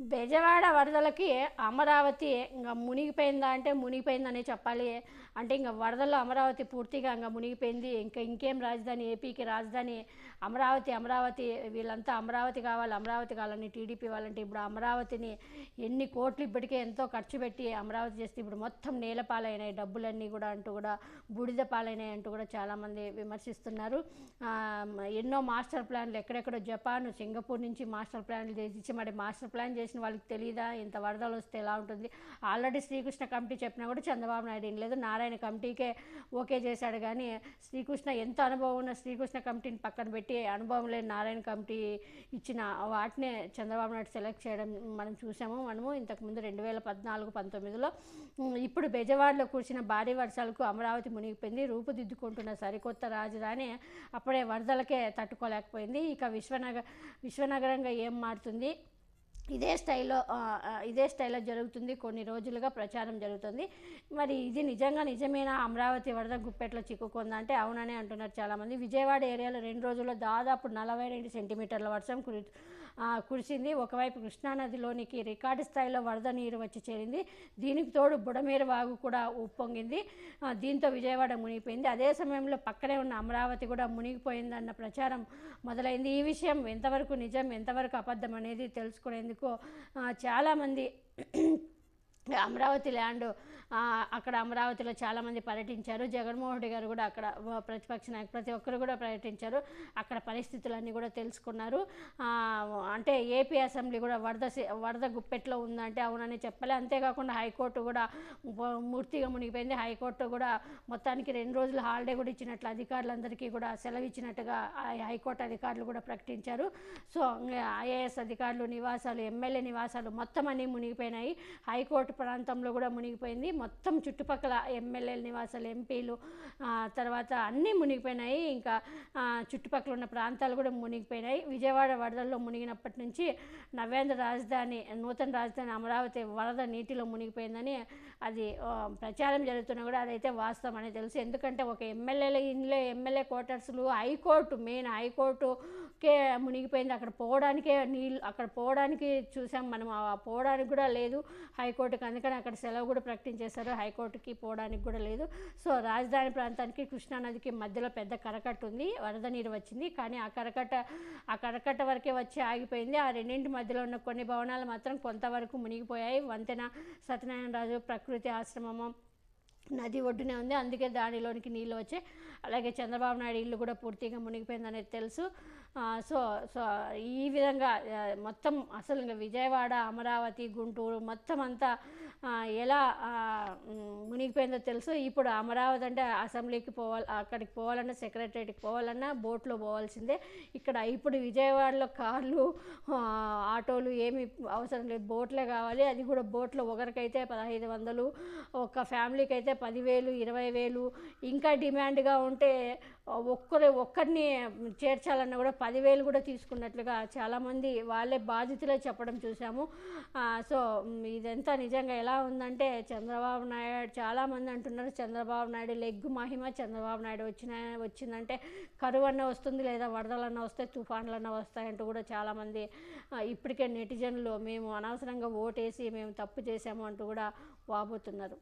బెజవాడ వరదలకి అమరావతి ఇంకా మునిగిపోయిందా అంటే మునిగిపోయిందనే చెప్పాలి. అంటే ఇంకా వరదల్లో అమరావతి పూర్తిగా ఇంకా మునిగిపోయింది. ఇంకా ఇంకేం రాజధాని ఏపీకి రాజధాని? అమరావతి అమరావతి వీళ్ళంతా అమరావతి కావాలి అమరావతి కావాలని టీడీపీ వాళ్ళంటే ఇప్పుడు అమరావతిని ఎన్ని కోట్లు ఇప్పటికే ఎంతో ఖర్చు పెట్టి అమరావతి చేస్తే ఇప్పుడు మొత్తం నేలపాలైనాయి డబ్బులన్నీ కూడా అంటూ కూడా బూడిద పాలైనాయి అంటూ కూడా చాలామంది విమర్శిస్తున్నారు. ఎన్నో మాస్టర్ ప్లాన్లు ఎక్కడెక్కడో జపాన్ సింగపూర్ నుంచి మాస్టర్ ప్లాన్లు చేసి మరి మాస్టర్ ప్లాన్ చేసి చేసిన వాళ్ళకి తెలియదా ఇంత వరదలు వస్తే ఎలా ఉంటుంది? ఆల్రెడీ శ్రీకృష్ణ కమిటీ చెప్పినా కూడా చంద్రబాబు నాయుడు ఏం లేదు. నారాయణ కమిటీకే ఓకే చేశాడు. కానీ శ్రీకృష్ణ ఎంత అనుభవం ఉన్న శ్రీకృష్ణ కమిటీని పక్కన పెట్టి అనుభవం లేని నారాయణ కమిటీ ఇచ్చిన వాటినే చంద్రబాబు నాయుడు సెలెక్ట్ చేయడం మనం చూసాము. మనము ఇంతకుముందు రెండు వేల పద్నాలుగు పంతొమ్మిదిలో ఇప్పుడు బెజవాడలో కురిసిన భారీ వర్షాలకు అమరావతి మునిగిపోయింది. రూపుదిద్దుకుంటున్న సరికొత్త రాజధాని అప్పుడే వరదలకే తట్టుకోలేకపోయింది. ఇక విశ్వనగ విశ్వనగరంగా ఏం మారుతుంది? ఇదే స్టైల్లో ఇదే స్టైల్లో జరుగుతుంది. కొన్ని రోజులుగా ప్రచారం జరుగుతుంది. మరి ఇది నిజంగా నిజమేనా? అమరావతి వరద గుప్పెట్లో చిక్కుకుందంటే అవుననే అంటున్నారు చాలామంది. విజయవాడ ఏరియాలో రెండు రోజుల్లో దాదాపు నలభై రెండు సెంటీమీటర్ల వర్షం కురి కురిసింది. ఒకవైపు కృష్ణానదిలోనికి రికార్డు స్థాయిలో వరద నీరు వచ్చి చేరింది. దీనికి తోడు బుడమేరు వాగు కూడా ఉప్పొంగింది. దీంతో విజయవాడ మునిగిపోయింది. అదే సమయంలో పక్కనే ఉన్న అమరావతి కూడా మునిగిపోయిందన్న ప్రచారం మొదలైంది. ఈ విషయం ఎంతవరకు నిజం ఎంతవరకు అబద్ధం అనేది తెలుసుకునేందుకు ఆ, చాలామంది అమరావతి ల్యాండ్ అక్కడ అమరావతిలో చాలామంది పర్యటించారు. జగన్మోహన్ రెడ్డి గారు కూడా అక్కడ ప్రతిపక్ష నాయకులు ప్రతి ఒక్కరు కూడా పర్యటించారు. అక్కడ పరిస్థితులన్నీ కూడా తెలుసుకున్నారు. అంటే ఏపీ అసెంబ్లీ కూడా వరద వరద గుప్పెట్లో ఉందంటే అవునని చెప్పలే. అంతేకాకుండా హైకోర్టు కూడా మూర్తిగా మునిగిపోయింది. హైకోర్టు కూడా మొత్తానికి రెండు రోజులు హాలిడే కూడా ఇచ్చినట్లు అధికారులందరికీ కూడా సెలవు ఇచ్చినట్టుగా హైకోర్టు అధికారులు కూడా ప్రకటించారు. సో ఐఏఎస్ అధికారులు నివాసాలు ఎమ్మెల్యే నివాసాలు మొత్తం అన్నీ మునిగిపోయినాయి. హైకోర్టు ప్రాంతంలో కూడా మునిగిపోయింది. మొత్తం చుట్టుపక్కల ఎమ్మెల్యేల నివాసాలు ఎంపీలు తర్వాత అన్నీ మునిగిపోయినాయి. ఇంకా చుట్టుపక్కల ఉన్న ప్రాంతాలు కూడా మునిగిపోయినాయి. విజయవాడ వరదల్లో మునిగినప్పటి నుంచి నవ్యాంధ్ర రాజధాని నూతన రాజధాని అమరావతి వరద నీటిలో మునిగిపోయిందని అది ప్రచారం జరుగుతున్నా కూడా అదైతే వాస్తవం అని తెలుసు. ఎందుకంటే ఒక ఎమ్మెల్యేల ఇంట్లో ఎమ్మెల్యే క్వార్టర్స్లు హైకోర్టు మెయిన్ హైకోర్టుకే మునిగిపోయింది. అక్కడ పోవడానికే నీళ్ళు అక్కడ పోవడానికి చూసాం మనం. పోవడానికి కూడా లేదు హైకోర్టుకి. అందుకని అక్కడ సెలవు కూడా చేశారు హైకోర్టుకి పోవడానికి కూడా లేదు. సో రాజధాని ప్రాంతానికి కృష్ణానదికి మధ్యలో పెద్ద కరకట్ట ఉంది వరద నీరు వచ్చింది. కానీ ఆ కరకట్ట ఆ కరకట్ట వరకే వచ్చి ఆగిపోయింది. ఆ రెండింటి మధ్యలో ఉన్న కొన్ని భవనాలు మాత్రం కొంతవరకు మునిగిపోయాయి. వంతెన సత్యనారాయణ రాజు ప్రకృతి ఆశ్రమము నది ఒడ్డునే ఉంది. అందుకే దానిలోనికి నీళ్ళు వచ్చాయి. అలాగే చంద్రబాబు నాయుడు ఇల్లు కూడా పూర్తిగా మునిగిపోయిందనేది తెలుసు. సో సో ఈ విధంగా మొత్తం అసలు విజయవాడ అమరావతి గుంటూరు మొత్తం అంతా ఎలా మునిగిపోయిందో తెలుసు. ఇప్పుడు అమరావతి అంటే అసెంబ్లీకి పోవాలి అక్కడికి పోవాలన్నా సెక్రటరీకి పోవాలన్నా బోట్లో పోవాల్సిందే. ఇక్కడ ఇప్పుడు విజయవాడలో కార్లు ఆటోలు ఏమి అవసరం లేదు. బోట్లే కావాలి. అది కూడా బోట్లో ఒకరికైతే పదహైదు వందలు ఒక ఫ్యామిలీకి అయితే పదివేలు ఇరవై వేలు. ఇంకా డిమాండ్గా ఉంటే ఒక్కరు ఒక్కరిని చేర్చాలన్నా కూడా పదివేలు కూడా తీసుకున్నట్లుగా చాలామంది వాళ్ళే బాధితులే చెప్పడం చూసాము సో ఇదంతా నిజంగా ఎలా ఉందంటే చంద్రబాబు నాయుడు చాలామంది అంటున్నారు చంద్రబాబు నాయుడు లెగ్గు మహిమ చంద్రబాబు నాయుడు వచ్చిన వచ్చిందంటే కరువు అన్న వస్తుంది లేదా వరదలన్నా వస్తే తుఫాన్లన్నా వస్తాయంటూ కూడా చాలామంది ఇప్పటికే నెటిజన్లు మేము అనవసరంగా ఓటేసి మేము తప్పు చేశాము అంటూ కూడా వాపోతున్నారు.